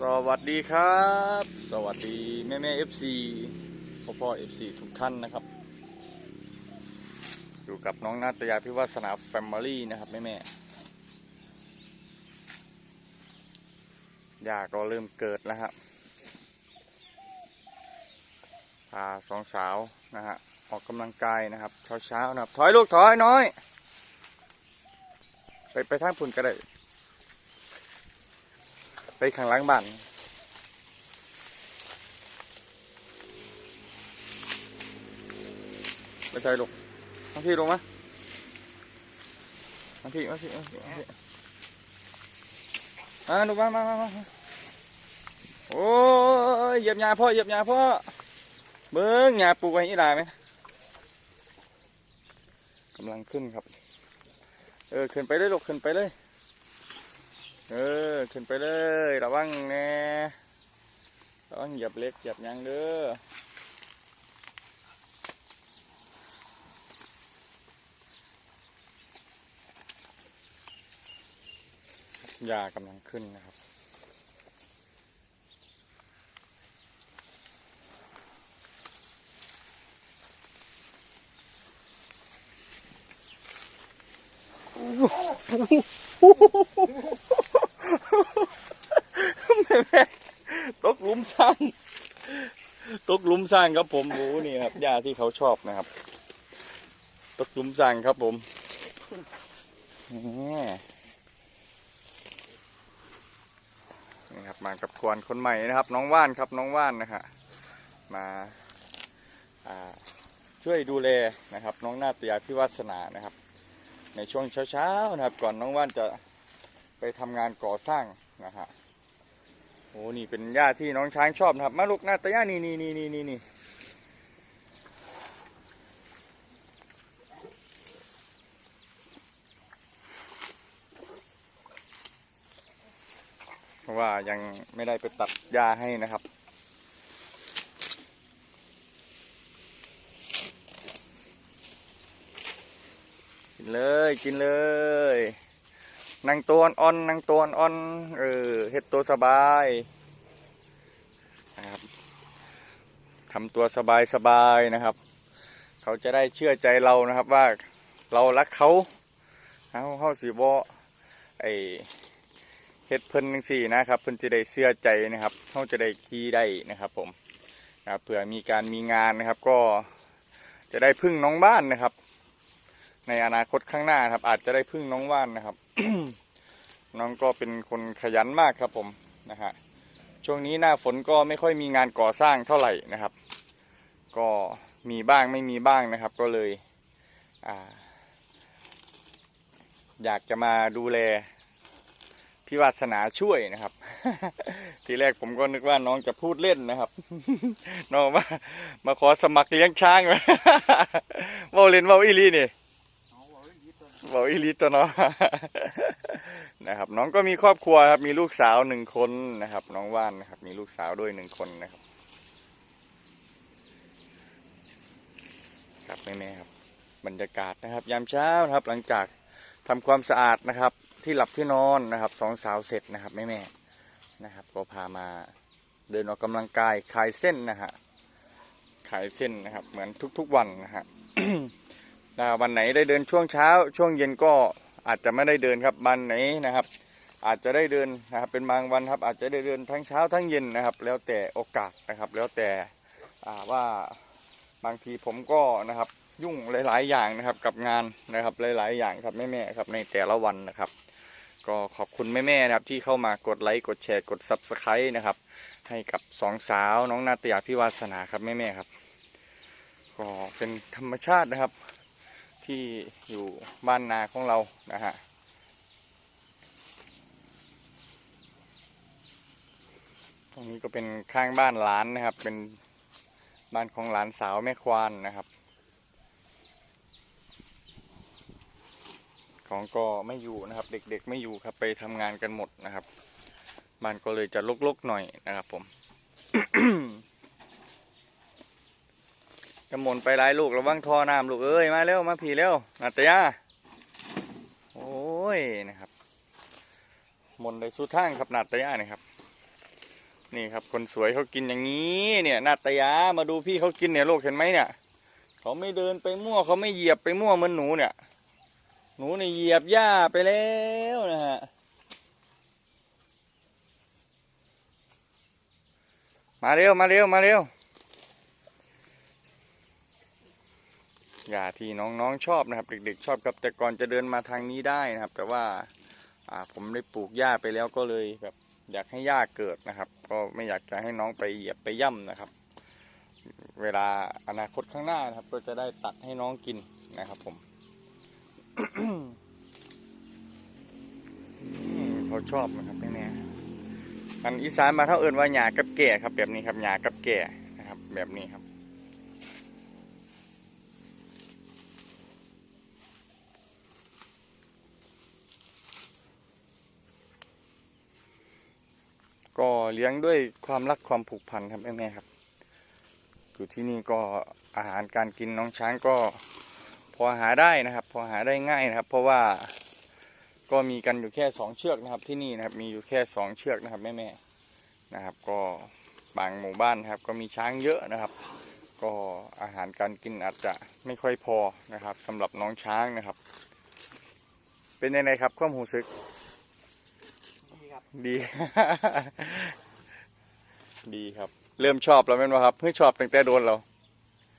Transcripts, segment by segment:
สวัสดีครับ สวัสดีแม่แม่เอฟซีพ่อพ่อเอฟซีทุกท่านนะครับ อยู่กับน้องนาตยาพิวัสนาแฟมิลี่นะครับแม่แม่ยาก็เริ่มเกิดแล้วครับพาสองสาวนะฮะออกกำลังกายนะครับเช้าเช้าๆนะครับ ถอยลูกถอยน้อย ไปไปทางพุ่นก็ได้ ไปข้างหล่างบ้าน ไปใส่ลูกมาพี่ลงมามาพี่มาพี่มาพี่มาพี่มาลูกมามามามาโอ้ยเหยียบยาพ่อเหยียบยาพ่อ เบิ้งยาปลูกไว้ยี่ได้ไหมกำลังขึ้นครับ เออขึ้นไปเลยลูกขึ้นไปเลย เออ ขึ้นไปเลยระวังแน่ระวังเหยียบเล็กเหยียบยังเด้อยากำลังขึ้นนะครับ ตกหลุมสร้างตกหลุมสร้างครับผมโอ้นี่ครับหญ้าที่เขาชอบนะครับ ตกหลุมสร้างครับผมนี่ครับมากับควานคนใหม่นะครับ น้องว่านครับน้องว่านนะฮะมาช่วยดูแลนะครับ น้องนาตยาพิวัสนานะครับ ในช่วงเช้าๆนะครับ ก่อนน้องว่านจะไปทำงานก่อสร้างนะฮะ โอ้นี่เป็นหญ้าที่น้องช้างชอบนะครับมาลูกหน้าตาย่านี่นี่นี่นี่นี่นี่เพราะว่ายังไม่ได้ไปตัดหญ้าให้นะครับกินเลยกินเลย นั่งตัวอ่อนนั่งตัวอ่อนเออเฮ็ดตัวสบายนะครับทำตัวสบายสบายๆนะครับ เขาจะได้เชื่อใจเรานะครับว่าเรารักเขาเขาเขาสิบ่ไอเฮ็ดเพิ่นจังซี่นะครับ เพิ่นจะได้เชื่อใจนะครับเขาจะได้ขี่ได้นะครับ ผมนะครับเผื่อมีการมีงานนะครับ ก็จะได้พึ่งน้องบ้านนะครับ ในอนาคตข้างหน้าครับ อาจจะได้พึ่งน้องว่านนะครับ น้องก็เป็นคนขยันมากครับผมนะฮะช่วงนี้หน้าฝนก็ไม่ค่อยมีงานก่อสร้างเท่าไหร่นะครับ ก็มีบ้างไม่มีบ้างนะครับ ก็เลยอาอยากจะมาดูแลพี่วาสนาช่วยนะครับ ทีแรกผมก็นึกว่าน้องจะพูดเล่นนะครับ น้องมามาขอสมัครเลี้ยงช้างเว่าเล่นว่าอีลีนี่ บอกอีลิตตัวเนาะนะครับ น้องก็มีครอบครัวครับ มีลูกสาวหนึ่งคนนะครับ น้องว่านนะครับ มีลูกสาวด้วยหนึ่งคนนะครับครับแม่ๆครับ บรรยากาศนะครับ ยามเช้านะครับ หลังจากทำความสะอาดนะครับ ที่หลับที่นอนนะครับสองสาวเสร็จนะครับแม่ๆนะครับ ก็พามาเดินออกกำลังกายคลายเส้นนะฮะคลายเส้นนะครับ เหมือนทุกๆวันนะฮะถ้า วันไหนได้เดินช่วงเช้า ช่วงเย็นก็อาจจะไม่ได้เดินครับวันไหนนะครับ อาจจะได้เดินนะครับเป็นบางวันครับ อาจจะได้เดินทั้งเช้าทั้งเย็นนะครับ แล้วแต่โอกาสนะครับ แล้วแต่ว่าบางทีผมก็นะครับยุ่งหลาย ๆ อย่างนะครับกับงานนะครับหลาย ๆ อย่างครับแม่ๆครับในแต่ละวันนะครับ ก็ขอบคุณแม่ๆนะครับที่เข้ามากดไลค์กดแชร์กด subscribe นะครับ ให้กับสองสาวน้องนาตยาพิวาสนาครับแม่ๆครับก็เป็นธรรมชาตินะครับ ที่อยู่บ้านนาของเรานะฮะตรงนี้ก็เป็นข้างบ้านหลานนะครับ เป็นบ้านของหลานสาวแม่ควานนะครับ ของก็ไม่อยู่นะครับ เด็กๆไม่อยู่ครับไปทำงานกันหมดนะครับบ้านก็เลยจะลกๆหน่อยนะครับผม จะหมุนไปหลายลูกระวังทอน้ำลูกเอ้ยมาเร็วมาผีเร็วนาตยาโอ้ยนะครับหมุนได้สุดทางครับนาตยานี่ครับ นี่ครับคนสวยเขากินอย่างนี้เนี่ยนาตยามาดูพี่เขากินเนี่ยลูกเห็นไหมเนี่ยเขาไม่เดินไปมั่วเขาไม่เหยียบไปมั่วเหมือนหนูเนี่ย หนูเนี่ยเหยียบหญ้าไปแล้วนะฮะมาเร็วมาเร็วมาเร็ว หญ้าที่น้องๆชอบนะครับ เด็กๆ ชอบครับแต่ก่อนจะเดินมาทางนี้ได้นะครับ แต่ว่าอ่าผมได้ปลูกหญ้าไปแล้วก็เลยแบบอยากให้หญ้าเกิดนะครับ ก็ไม่อยากจะให้น้องไปเหยียบไปย่ำนะครับ เวลาอนาคตข้างหน้านะครับ ก็จะได้ตัดให้น้องกินนะครับ ผมเขาชอบนะครับแม่ๆอันอีสานมาเท่าเอินว่าหยากับแก่ครับ แบบนี้ครับหยากับแก่นะครับ แบบนี้ครับ เลี้ยงด้วยความรักความผูกพันครับแม่ๆครับ อยู่ที่นี่ก็อาหารการกินน้องช้างก็พอหาได้นะครับ พอหาได้ง่ายนะครับ เพราะว่าก็มีกันอยู่แค่สองเชือกนะครับ ที่นี่นะครับ มีอยู่แค่สองเชือกนะครับแม่ๆนะครับ ก็บางหมู่บ้านครับ ก็มีช้างเยอะนะครับ ก็อาหารการกินอาจจะไม่ค่อยพอนะครับสำหรับน้องช้างนะครับ เป็นยังไงครับความหูซึก ครับ ดี ดีครับ เริ่มชอบแล้วแม่นบ่ครับเพิ่งชอบตั้งแต่โดนเรา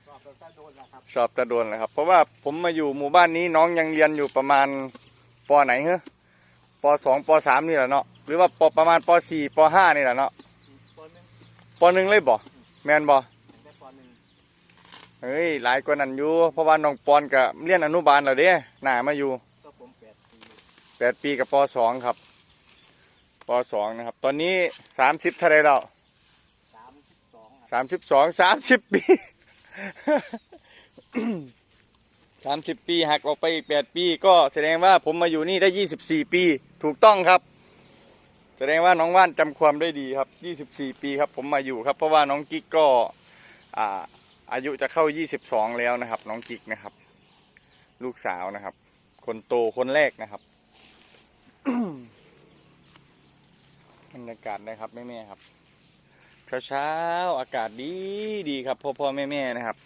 รอบเราจะโดนแล้วครับชอบแต่โดนแล้วครับ เพราะว่าผมมาอยู่หมู่บ้านนี้น้องยังเรียนอยู่ประมาณปไหนเฮ้ปสองปสามนี่แหละเนาะหรือว่าปประมาณปสี่ปห้านี่แหละเนาะปหนึ่งปหนึ่งเลยบ่แมนบ่ตั้งแต่ปหนึ่งเฮ้ยหลายกว่านั้นอยู่เพราะว่าน้องปอนกับเรียนอนุบาลแล้วเด้หน้ามาอยู่ก็ผมแปดปีแปดปีกับปสองครับ ปสองนะครับ ตอนนี้สามสิบเท่าไรแล้วสามสิบสองครับสามสิบสองสามสิบปีสามสิบปีหักออกไปอีกแปดปี ก็แสดงว่าผมมาอยู่นี่ได้ยี่สิบสี่ปี ถูกต้องครับ แสดงว่าน้องว่านจำความได้ดีครับยี่สิบสี่ปีครับ ผมมาอยู่ครับ เพราะว่าน้องกิ๊กก็อ่าอายุจะเข้ายี่สิบสองแล้วนะครับ น้องกิ๊กนะครับ ลูกสาวนะครับ คนโตคนแรกนะครับ บรรยากาศนะครับแม่ๆครับเช้าเช้าๆอากาศดีดีครับพ่อพ่อแม่แม่ๆนะครับ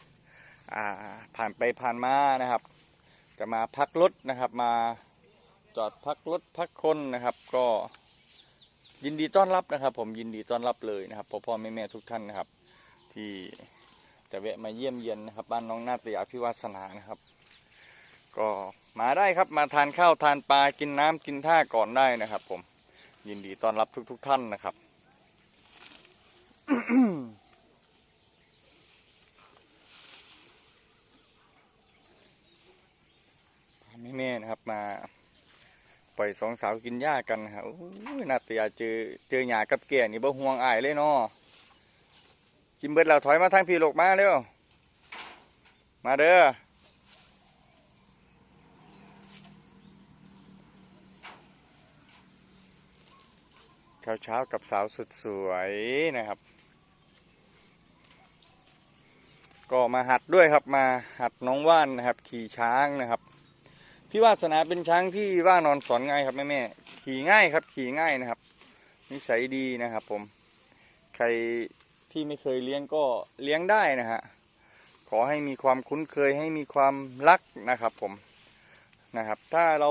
อ่าผ่านไปผ่านมานะครับ จะมาพักรถนะครับมาจอดพักรถพักคนนะครับ ก็ยินดีต้อนรับนะครับ ผมยินดีต้อนรับเลยนะครับพ่อพ่อแม่แม่ๆทุกท่านนะครับ ที่จะแวะมาเยี่ยมเยียนนะครับ บ้านน้องนาตยาพิวาสนานะครับ ก็มาได้ครับมาทานข้าวทานปลากินน้ำกินท่าก่อนได้นะครับ ผม ยินดีต้อนรับทุก ๆท่านนะครับแม่แม่ๆนะครับมา ปล่อยสองสาวกินหญ้ากันนะครับนาตยาเจอเจอหยากับแก่นี่บ่ห่วงอายเลยเนาะกินเบิดแล้วถอยมาทางพี่โลกมาเร็ว มาเด้อ เช้าเช้าๆกับสาวสุดสวยนะครับ ก็มาหัดด้วยครับมาหัดน้องว่านนะครับ ขี่ช้างนะครับพี่วาสนาเป็นช้างที่ว่านอนสอนง่ายครับแม่แม่ขี่ง่ายครับ ขี่ง่ายนะครับ นิสัยดีนะครับ ผม ใครที่ไม่เคยเลี้ยงก็เลี้ยงได้นะฮะขอให้มีความคุ้นเคยให้มีความรักนะครับ ผมนะครับ ถ้าเรา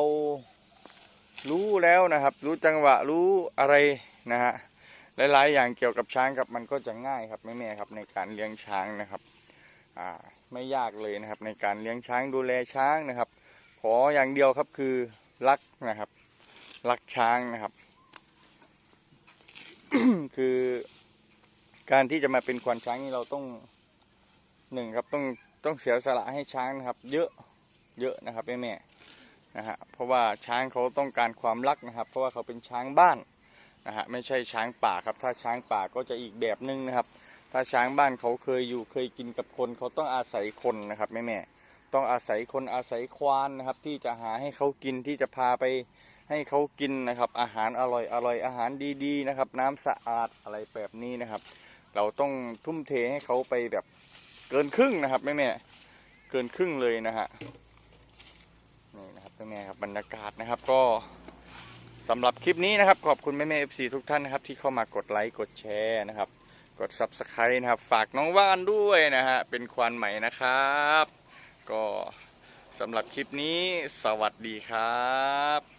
รู้แล้วนะครับ รู้จังหวะรู้อะไรนะฮะหลายๆ อย่างเกี่ยวกับช้างครับมันก็จะง่ายครับแม่แม่ๆครับในการเลี้ยงช้างนะครับอ่าไม่ยากเลยนะครับ ในการเลี้ยงช้างดูแลช้างนะครับ ขออย่างเดียวครับคือรักนะครับ รักช้างนะครับ คือการที่จะมาเป็นควานช้างนี่เราต้องหนึ่งครับต้องต้องเสียสละให้ช้างนะครับ เยอะเยอะนะครับแม่แม่ๆ นะฮะเพราะว่าช้างเขาต้องการความรักนะครับ เพราะว่าเขาเป็นช้างบ้านนะฮะไม่ใช่ช้างป่าครับ ถ้าช้างป่าก็จะอีกแบบหนึงนะครับ ถ้าช้างบ้านเขาเคยอยู่เคยกินกับคน เขาต้องอาศัยคนนะครับแม่แม่ต้องอาศัยคนอาศัยควานนะครับ ที่จะหาให้เขากินที่จะพาไปให้เขากินนะครับ อาหารอร่อยอร่อยอาหารดีๆนะครับ น้ำสะอาดอะไรแบบนี้นะครับ เราต้องทุ่มเทให้เขาไปแบบเกินครึ่งนะครับแม่แม่เกินครึ่งเลยนะฮะ เป็นะครับแม่แม่ๆครับบรรยากาศนะครับก็สำหรับคลิปนี้นะครับ ขอบคุณแม่แม่เอฟซีทุกท่านนะครับ ที่เข้ามากดไลค์กดแชร์นะครับ กด Subscribe นะครับ ฝากน้องว่านด้วยนะฮะเป็นควันใหม่นะครับ ก็สำหรับคลิปนี้สวัสดีครับ